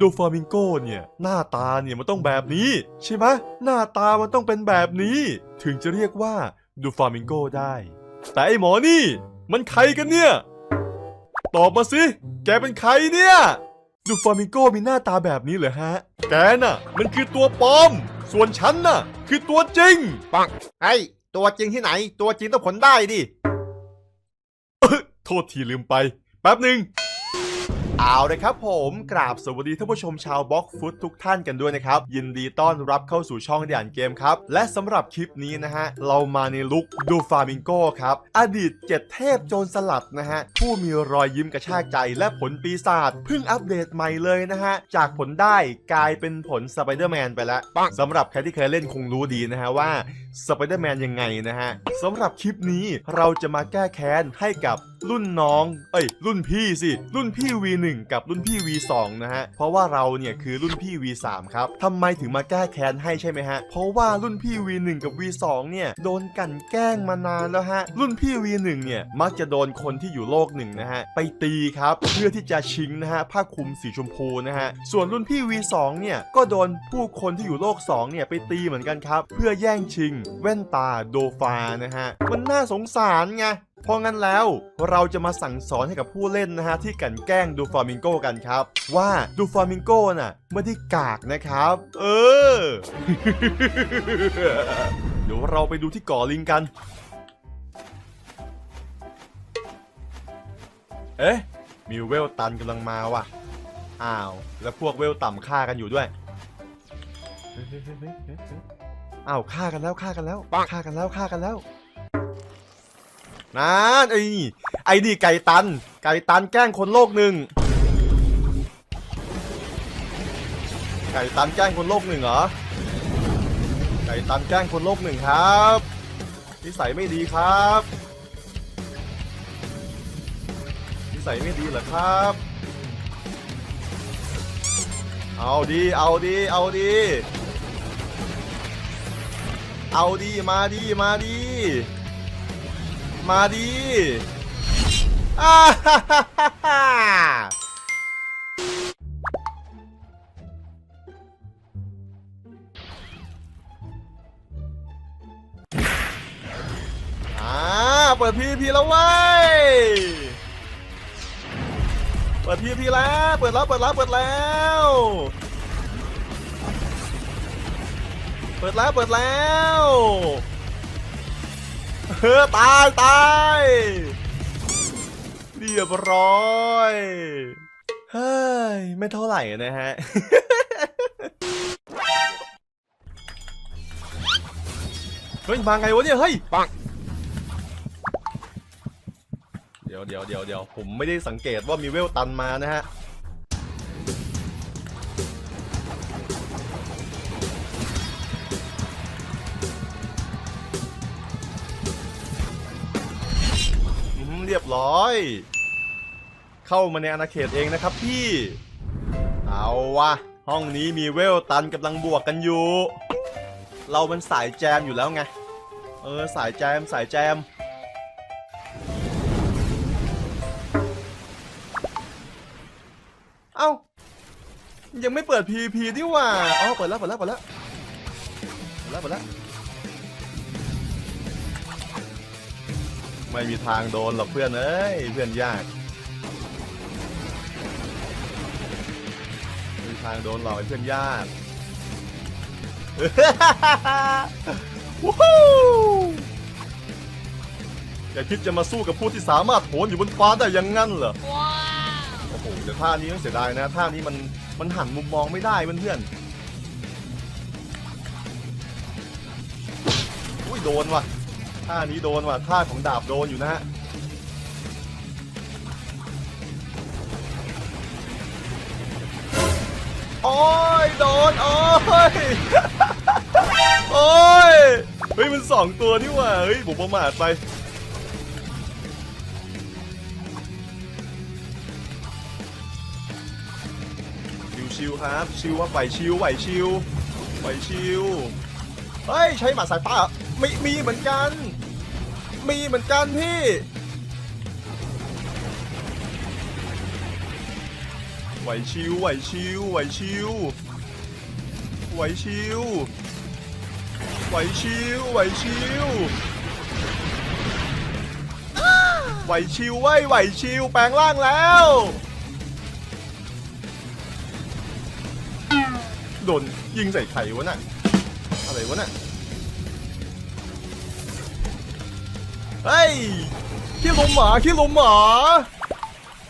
ดูฟลามิงโกเนี่ยหน้าตาเนี่ยมันต้องแบบนี้ ใช่ไหมหน้าตามันต้องเป็นแบบนี้ ถึงจะเรียกว่าดูฟลามิงโกได้ แต่ไอหมอนี่ มันใครกันเนี่ย ตอบมาสิ แกเป็นใครเนี่ยดูฟลามิงโกมีหน้าตาแบบนี้เหรอฮะ แกน่ะ มันคือตัวปลอม ส่วนฉันน่ะ คือตัวจริง ปังไอ้ตัวจริงที่ไหน ตัวจริงต้องผลได้ดิ โทษทีลืมไป แป๊บหนึ่ง เอาเลยครับผมกราบสวัสดีท่านผู้ชมชาวบล็อกฟุตทุกท่านกันด้วยนะครับ ยินดีต้อนรับเข้าสู่ช่องเดียนเกมครับ และสำหรับคลิปนี้นะฮะ เรามาในลุคดูฟามิงโกครับ อดีตเจ็ดเทพโจรสลัดนะฮะ ผู้มีรอยยิ้มกระชากใจและผลปีศาจเพิ่งอัปเดตใหม่เลยนะฮะ จากผลได้กลายเป็นผลสไปเดอร์แมนไปแล้วปังสำหรับใครที่เคยเล่นคงรู้ดีนะฮะว่าสไปเดอร์แมนยังไงนะฮะสำหรับคลิปนี้เราจะมาแก้แค้นให้กับ รุ่นน้อง เอ้ย รุ่นพี่สิ รุ่นพี่ V1 กับรุ่นพี่ V2 นะฮะ เพราะว่าเราเนี่ยคือรุ่นพี่ V3 ครับทำไมถึงมาแก้แค้นให้ใช่ไหมฮะ เพราะว่ารุ่นพี่ V1 กับ V2 เนี่ยโดนกันแกล้งมานานแล้วฮะ รุ่นพี่ V1 เนี่ยมักจะโดนคนที่อยู่โลกหนึ่งนะฮะไปตีครับเพื่อที่จะชิงนะฮะผ้าคลุมสีชมพูนะฮะ ส่วนรุ่นพี่ V2 เนี่ยก็โดนผู้คนที่อยู่โลก2เนี่ยไปตีเหมือนกันครับ เพื่อแย่งชิง แว่นตาโดฟานะฮะ มันน่าสงสารไง เพราะงั้นแล้วเราจะมาสั่งสอนให้กับผู้เล่นนะฮะที่กันแกล้งดูฟลามิงโกกันครับ ว่าดูฟลามิงโกน่ะไม่ได้กากนะครับ เออ เดี๋ยวเราไปดูที่ก่อลิงกัน เอ๊ะมีเวลตันกำลังมาว่ะ อ้าว แล้วพวกเวลต่ำฆ่ากันอยู่ด้วยอ้าวฆ่ากันแล้วฆ่ากันแล้วปังฆ่ากันแล้วฆ่ากันแล้ว นั่นไอ้ไอ้นี่ไก่ตัน ไก่ตันแกล้งคนโลกหนึ่งไก่ตันแกล้งคนโลกหนึ่งเหรอไก่ตันแกล้งคนโลกหนึ่งครับนิสัยไม่ดีครับนิสัยไม่ดีเหรอครับ เอาดีเอาดีเอาดีเอาดีมาดีมาดี มาดีอ่าฮ่าฮ่าฮ่าฮ่าอ่าเปิดพีพีแล้วเว้ย เปิดพีพีแล้ว เปิดแล้ว เปิดแล้ว เปิดแล้ว เปิดแล้ว เปิดแล้ว เออตายตายเรียบร้อยเฮ้ยไม่เท่าไหร่นะฮะเฮ้ยมาไงวะเนี่ยเฮ้ยปังเดี๋ยวเดี๋ยวเดี๋ยวเดี๋ยวผมไม่ได้สังเกตว่ามีเวลตันมานะฮะ ร้อย เข้ามาในอาณาเขตเองนะครับพี่ เอาวะห้องนี้มีเวลตันกำลังบวกกันอยู่ เรามันสายแจมอยู่แล้วไง เออสายแจมสายแจม เอ้า ยังไม่เปิด PVP ดิว่า อ๋อ เปิดแล้ว เปิดแล้ว เปิดแล้ว เปิดแล้ว เปิดแล้ว ไม่มีทางโดนหรอกเพื่อนเอ้ยเพื่อนยากไม่มีทางโดนหรอกไอ้เพื่อนยากวู้ฮู้อย่าคิดจะมาสู้กับผู้ที่สามารถโหนอยู่บนฟ้าได้อยังงั้นเหรอโอ้โหแต่ท่านี้ต้องเสียดายนะท่านี้มันมันหันมุมมองไม่ได้เพื่อนๆอุ้ยโดนว่ะ ท่านี้โดนว่ะท่าของดาบโดนอยู่นะฮะโอ้ยโดนโอ้ยโอ้ยเฮ้ยมันสองตัวนี่หว่าเฮ้ยผมประมาทไปชิวๆครับชิวว่าไหวชิวไหวชิวไหวชิวเฮ้ยใช้หมาสายฟ้าเหรอมีมีเหมือนกัน มีเหมือนกันพี่ ไหวชิวไหวชิวไหวชิวไหวชิวไหวชิวไหวชิวไหวชิวไว้ไหวชิวแปลงร่างแล้ว โดนยิงใส่ไข่วะน่ะอะไรวะน่ะ เฮ้ยขี้ลุมหมาขี้ลุมหมา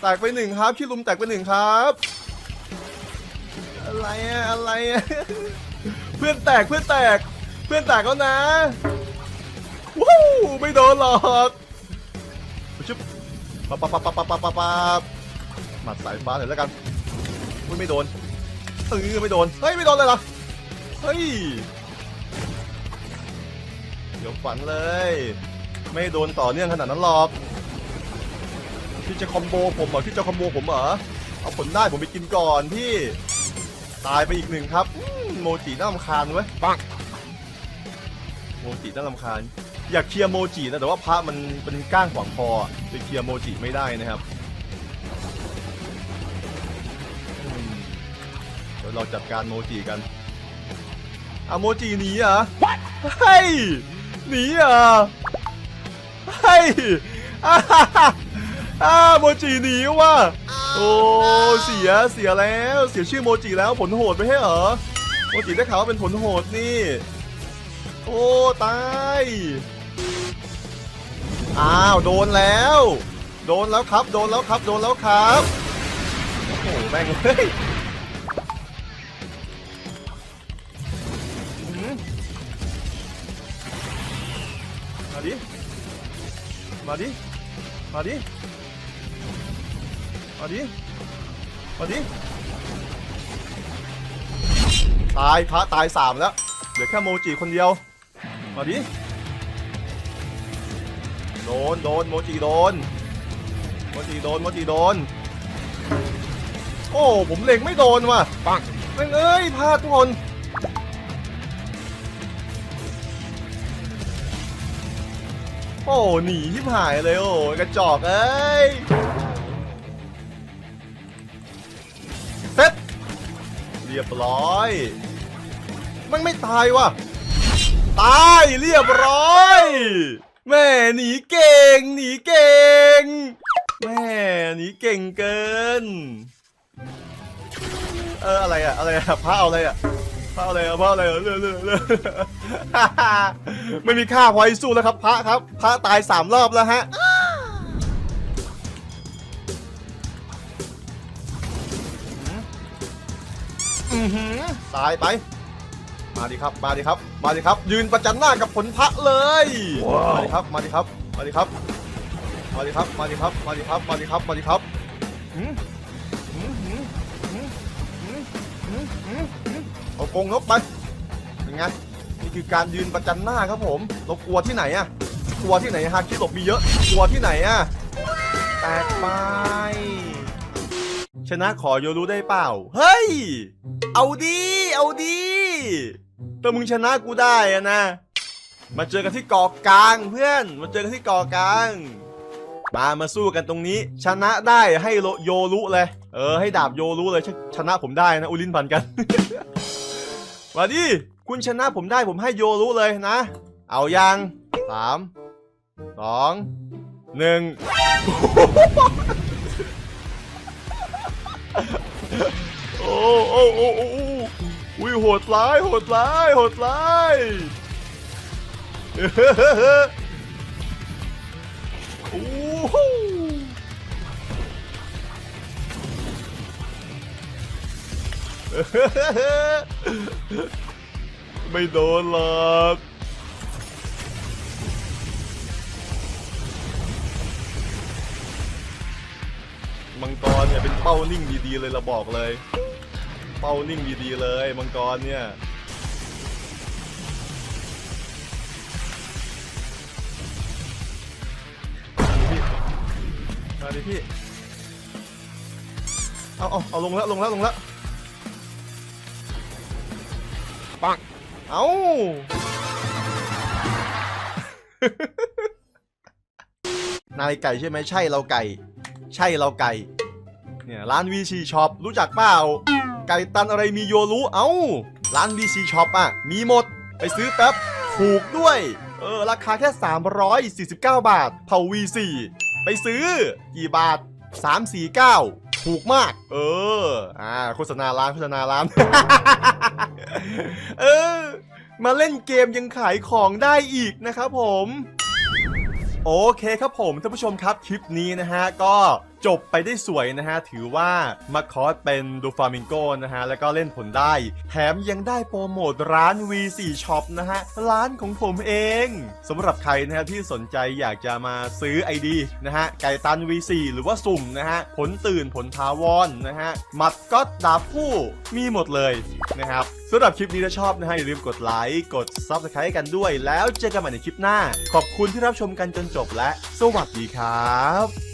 แตกไปหนึ่งครับขี้ลุมแตกไปหนึ่งครับ อะไรอะอะไรอะเพื่อนแตกเพื่อนแตก เพื่อนแตกแล้วนะว้าวไม่โดนหรอกชุบปั๊บปั๊บปั๊บปั๊บปั๊บปั๊บปั๊บหมัดสายฟ้าหน่อยแล้วกันอุ้ยไม่โดนเออไม่โดนเฮ้ยไม่โดนเลยเหรอเฮ้ยเดี๋ยวฝันเลย ไม่โดนต่อเนื่องขนาดนั้นหรอกพี่จะคอมโบผมเหรอพี่จะคอมโบผมเหรอเอาผลได้ผมไปกินก่อนพี่ ตายไปอีกหนึ่งครับอืมโมจิน่ารำคาญเว้ยปังโมจิน่ารำคาญ อยากเคลียร์โมจินะแต่ว่าพระมันเป็นก้างขวางคออะไปเคลียร์โมจิไม่ได้นะครับอืมเดี๋ยวเราจัดการโมจิกันเอาโมจิหนีเหรอเฮ้ยหนีเหรอ เฮ้ยอาฮ่าฮ่าอ่าโมจิหนีว่ะโอ้เสียเสียแล้วเสียชื่อโมจิแล้วผลโหดไปให้เหรอโมจิได้ข่าวว่าเป็นผลโหดนี่ โอ้ตายอ้าวโดนแล้ว โดนแล้วครับ โดนแล้วครับ โดนแล้วครับโอ้โหแม่งเฮ้ยมาดิ มาดิ มาดิ มาดิ มาดิ ตายพระตายสามแล้ว เหลือแค่โมจิคนเดียว มาดิ โดน โดน โมจิโดน โมจิโดน โมจิโดน โอ้ ผมเล็งไม่โดนว่ะปังแม่งเอ้ยพลาดทุกคน โอ้หนีที่หายเลยโอ้กระจอกเอ้ยเซ็ตเรียบร้อย มันไม่ตายว่ะ ตายเรียบร้อยแม่หนีเก่งหนีเก่งแม่หนีเก่งเกิน เอออะไรอะอะไรอะพระเอาอะไรอะพระ เอาอะไรอะพระเออะไรอเรื่อยเรื่อยเรื่อยไม่มีค่าพอยสู้แล้วครับ พระครับ พระตายสามรอบแล้วฮะตายไป มาดิครับ มาดิครับ มาดิครับ ยืนประจันหน้ากับผลพระเลย มาดิครับ มาดิครับ มาดิครับ มาดิครับ มาดิครับ มาดิครับ มาดิครับ มาดิครับ เอากงนกไปเป็นไงนี่คือการยืนประจันหน้าครับผมเรากลัวที่ไหนอะกลัวที่ไหนฮาคิหลบมีเยอะกลัวที่ไหนอะแตกไปชนะขอโยรู้ได้เปล่า เฮ้ย เอาดี เอาดีแต่มึงชนะกูได้อะนะ มาเจอกันที่กอกลางเพื่อน มาเจอกันที่กอกลาง มามาสู้กันตรงนี้ ชนะได้ให้โยรู้เลย เออให้ดาบโยรุเลยชชนะผมได้นะอุลินพันกัน มาดิคุณชนะผมได้ผมให้โยรุเลยนะ เอายังสามสองหนึ่งโอ้โอ้โอ้โอ้โอ้อุ้ยโหดร้ายโหดร้ายโหดร้ายโอ้ ไม่โดนหรอกมังกรเนี่ยเป็นเป้านิ่งดีๆเลยเราบอกเลย เป้านิ่งดีๆเลยมังกรเนี่ยมาดิพี่ เอาเอาเอาลงแล้วลงแล้วลงแล้ว ปังเอานา ยไก่ใช่ไหมใช่เราไก่ ใช่เราไก่ เนี่ยร้าน VC Shop รู้จักเปล่า ไก่ตันอะไรมีโยรู้เอ้า ร้าน VC Shop อะ มีหมด ไปซื้อแป๊บ ถูกด้วย เออ ราคาแค่ 349 บาทเผา V4 ไปซื้อ กี่บาท 349 ถูกมาก เออ อ่าโฆษณาร้านโฆษณาร้าน เออ มาเล่นเกมยังขายของได้อีกนะครับผม โอเคครับผมท่านผู้ชมครับคลิปนี้นะฮะก็ จบไปได้สวยนะฮะ ถือว่ามาคอสเป็นดูฟามิงโกนะฮะ แล้วก็เล่นผลได้ แถมยังได้โปรโมทร้าน V4 Shop นะฮะ ร้านของผมเองสำหรับใครนะฮะที่สนใจอยากจะมาซื้อ ID นะฮะ ไก่ตัน V4 หรือว่าสุ่มนะฮะ ผลตื่นผลทาวอนนะฮะ มัดก็ดาบผู้มีหมดเลยนะครับสำหรับคลิปนี้ถ้าชอบนะฮะอย่าลืมกดไลค์กด Subscribe กันด้วย แล้วเจอกันใหม่ในคลิปหน้า ขอบคุณที่รับชมกันจนจบและ สวัสดีครับ